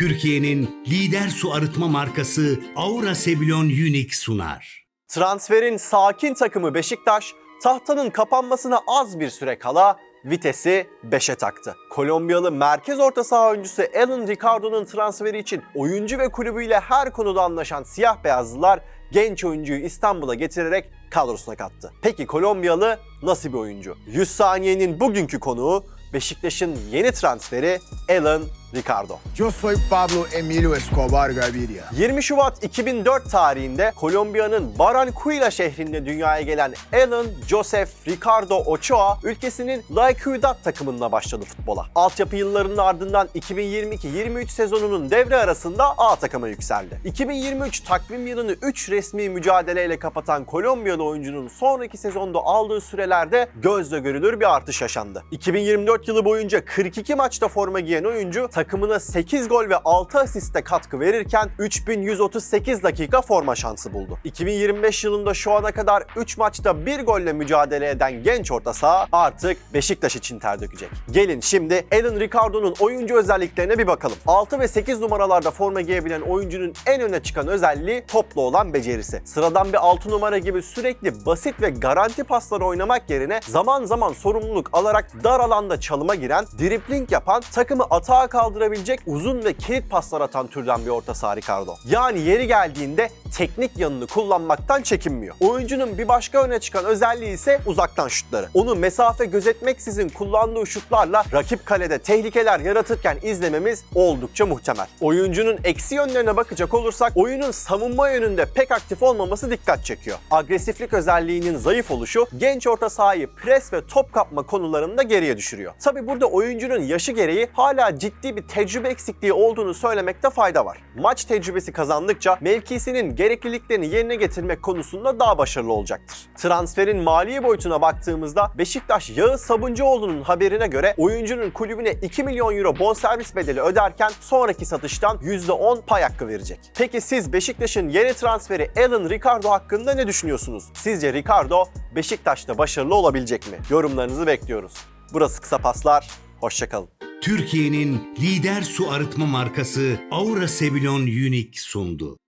Türkiye'nin lider su arıtma markası Aura Sebilon Unique sunar. Transferin sakin takımı Beşiktaş, tahtanın kapanmasına az bir süre kala vitesi 5'e taktı. Kolombiyalı merkez orta saha oyuncusu Alan Ricardo'nun transferi için oyuncu ve kulübüyle her konuda anlaşan siyah beyazlılar genç oyuncuyu İstanbul'a getirerek kadrosuna kattı. Peki Kolombiyalı nasıl bir oyuncu? 100 saniyenin bugünkü konuğu Beşiktaş'ın yeni transferi Alan Ricardo. Yo soy Pablo Emilio Escobar Gaviria. 20 Şubat 2004 tarihinde Kolombiya'nın Barranquilla şehrinde dünyaya gelen Alan Joseph Ricardo Ochoa ülkesinin La Ciudad takımında başladı futbola. Altyapı yıllarının ardından 2022-23 sezonunun devre arasında A takıma yükseldi. 2023 takvim yılını 3 resmi mücadeleyle kapatan Kolombiyalı oyuncunun sonraki sezonda aldığı sürelerde gözle görülür bir artış yaşandı. 2024 yılı boyunca 42 maçta forma giyen oyuncu takımına 8 gol ve 6 asiste katkı verirken 3138 dakika forma şansı buldu. 2025 yılında şu ana kadar 3 maçta 1 golle mücadele eden genç orta saha artık Beşiktaş için ter dökecek. Gelin şimdi Alan Ricardo'nun oyuncu özelliklerine bir bakalım. 6 ve 8 numaralarda forma giyebilen oyuncunun en öne çıkan özelliği topla olan becerisi. Sıradan bir 6 numara gibi sürekli basit ve garanti paslar oynamak yerine zaman zaman sorumluluk alarak dar alanda çalıma giren, dripling yapan, takımı atağa kaldırabilecek uzun ve kilit paslar atan türden bir orta saha Ricardo. Yani yeri geldiğinde teknik yanını kullanmaktan çekinmiyor. Oyuncunun bir başka öne çıkan özelliği ise uzaktan şutları. Onu mesafe gözetmeksizin kullandığı şutlarla rakip kalede tehlikeler yaratırken izlememiz oldukça muhtemel. Oyuncunun eksi yönlerine bakacak olursak oyunun savunma yönünde pek aktif olmaması dikkat çekiyor. Agresiflik özelliğinin zayıf oluşu genç orta sahayı pres ve top kapma konularında geriye düşürüyor. Tabi burada oyuncunun yaşı gereği hala ciddi bir tecrübe eksikliği olduğunu söylemekte fayda var. Maç tecrübesi kazandıkça mevkisinin gerekliliklerini yerine getirmek konusunda daha başarılı olacaktır. Transferin mali boyutuna baktığımızda Beşiktaş Yağız Sabuncuoğlu'nun haberine göre oyuncunun kulübüne 2 milyon euro bonservis bedeli öderken sonraki satıştan %10 pay hakkı verecek. Peki siz Beşiktaş'ın yeni transferi Alan Ricardo hakkında ne düşünüyorsunuz? Sizce Ricardo Beşiktaş'ta başarılı olabilecek mi? Yorumlarınızı bekliyoruz. Burası Kısa Paslar, hoşçakalın. Türkiye'nin lider su arıtma markası Aura Sebilon Unique sundu.